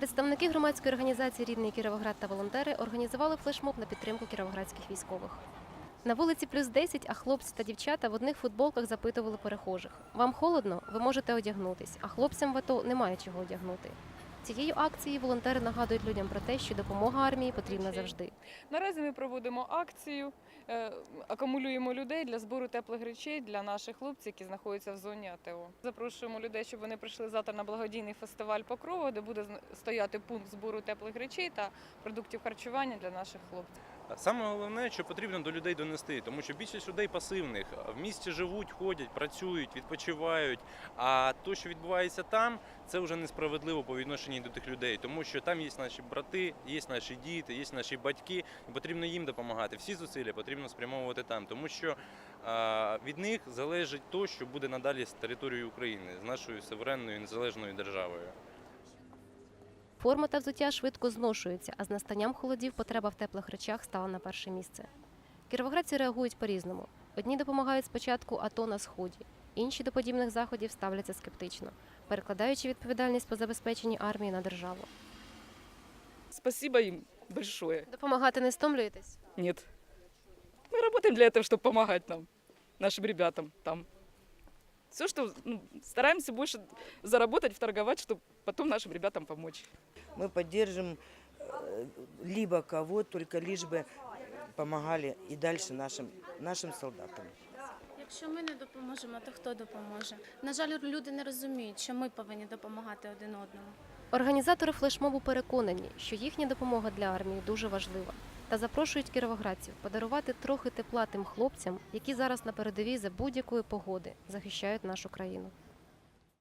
Представники громадської організації Рідний Кіровоград та волонтери організували флешмоб на підтримку кіровоградських військових. На вулиці плюс 10, а хлопці та дівчата в одних футболках запитували перехожих: Вам холодно? Ви можете одягнутись, а хлопцям в АТО немає чого одягнути. Цією акцією волонтери нагадують людям про те, що допомога армії потрібна завжди. Наразі ми проводимо акцію, е, акумулюємо людей для збору теплих речей для наших хлопців, які знаходяться в зоні АТО. Запрошуємо людей, щоб вони прийшли завтра на благодійний фестиваль Покрова, де буде стояти пункт збору теплих речей та продуктів харчування для наших хлопців. Саме головне, що потрібно до людей донести, тому що більшість людей пасивних в місті живуть, ходять, працюють, відпочивають. А то, що відбувається там, це вже несправедливо по відношенню до тих людей, тому що там є наші брати, є наші діти, є наші батьки, і потрібно їм допомагати. Всі зусилля потрібно спрямовувати там, тому що від них залежить то, що буде надалі з територією України, з нашою суверенною незалежною державою. Форма та взуття швидко зношуються, а з настанням холодів потреба в теплих речах стала на перше місце. Кіровоградці реагують по-різному. Одні допомагають спочатку АТО на сході, інші до подібних заходів ставляться скептично, перекладаючи відповідальність по забезпеченні армії на державу. Спасибо им большое. Допомагати не стомлюєтесь? Нет. Мы работаем для этого, чтобы помогать нам, нашим ребятам там. Все, что ну, стараемся больше заработать, вторговать, чтобы потом нашим ребятам помочь. Мы поддержим э, либо кого, только лишь бы помогали и дальше нашим, нашим солдатам. Якщо ми не допоможемо, то хто допоможе? На жаль, люди не розуміють, що ми повинні допомагати один одному. Організатори флешмобу переконані, що їхня допомога для армії дуже важлива, та запрошують кіровоградців подарувати трохи тепла тим хлопцям, які зараз на передовій за будь-якої погоди захищають нашу країну.